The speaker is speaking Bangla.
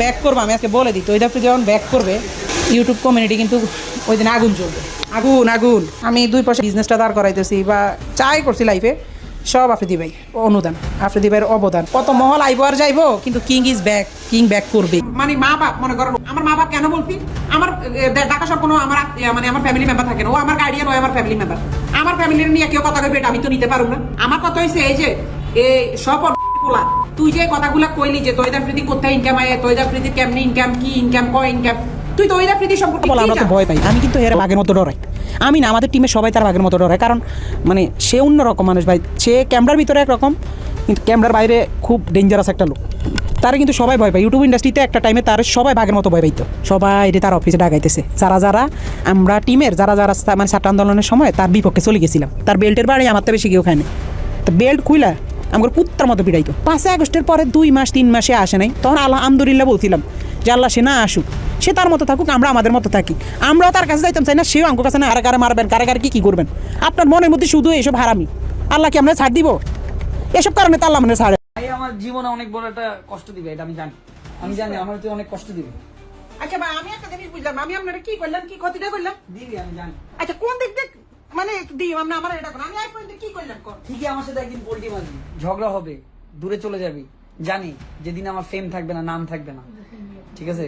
ব্যাক করব আমি আজকে বলে দিই তো ওই যখন ব্যাক করবে ইউটিউব কমিউনিটি কিন্তু ওই দিন আগুন চলবে আগুন আগুন। আমি দুই পয়সা বিজনেসটা দাঁড় করাইতেছি বা চাই করছি লাইফে সব আফ্রিদি ভাই অনুদান আফ্রিদি ভাইয়ের অবদান। কত মহল আইবো আর যাইবো কিন্তু king is back king back করবে। মানে মা বাপ মনে করো আমার মা বাপ কেন বলছি? আমার ঢাকা সব কোনো আমার মানে আমার ফ্যামিলি মেম্বার থাকে না। ও আমার গার্ডিয়ান ও আমার ফ্যামিলি মেম্বার আমার ফ্যামিলির নিয়ে কেউ কথা এটা আমি তো নিতে পারব না। আমার কথা হয়েছে এই যে এই সব পোলা তুই যে কথাগুলা কইলি যে তৈদা ফ্রিদি কোথায় ইনকাম আয় তৈদা ফ্রিদি কেমনি ইনকাম কি ইনকাম ক ইনকাম তুই তৈদা ফ্রিদি সম্পর্কে বলা আমরা তো ভয় পাই। আমি কিন্তু হেরে বাঘের মতো ডরাই। আমি না আমাদের টিমে সবাই তার বাঘের মতো ডরায়। কারণ মানে সে অন্যরকম মানুষ ভাই। সে ক্যামেরার ভিতরে একরকম কিন্তু ক্যামেরার বাইরে খুব ডেঞ্জারাস একটা লোক। তারা কিন্তু সবাই ভয় পায়। ইউটিউব ইন্ডাস্ট্রিতে একটা টাইমে তার সবাই বাঘের মতো ভয় পাইতো। সবাই রে তার অফিসে ডাকাইতেছে। যারা যারা আমরা টিমের যারা যারা মানে ছাত্র আন্দোলনের সময় তার বিপক্ষে চলে গেছিলাম। তার বেল্টের বাড়ি আমার তো বেশি কেউ খায় না তো বেল্ট খুইলা আমার কুত্তার মতো পিড়াইতো পাঁচই আগস্টের পরে দুই মাস তিন মাসে আসে নাই। তখন আল্লাহ আলহামদুলিল্লাহ বলছিলাম যে আল্লাহ সে না আসুক সে তার মতো থাকুক আমরা আমাদের মতো থাকি। আমরাও তার কাছে যাইতাম চাই না সেও আমার কাছে না আরে কারে মারবেন কারে কারে কি কি করবেন। আপনার মনের মধ্যে শুধু এসব হারামি। আল্লাহ কি আমরা ছাড় দিব। এসব কারণে তো আল্লাহ মানে ছাড়ে। ভাই আমার জীবনে অনেক বড় একটা কষ্ট দিবে এটা আমি জানি। আমি জানি আমার হচ্ছে অনেক কষ্ট দিবে। আচ্ছা ভাই আমি একটা জিনিস বুঝলাম। আমি আপনারা কি করলাম কি ক্ষতিটা করলাম দিবি আমি জানি। আচ্ছা কোন দিক মানে দিম আমরা আমার এটা আমি আজ পর্যন্ত কি করলাম কর? ঠিকই আমার সাথে একদিন পোল্টি মারবি। ঝগড়া হবে দূরে চলে যাবি। জানি যেদিন আমার ফেম থাকবে না নাম থাকবে না। ঠিক আছে?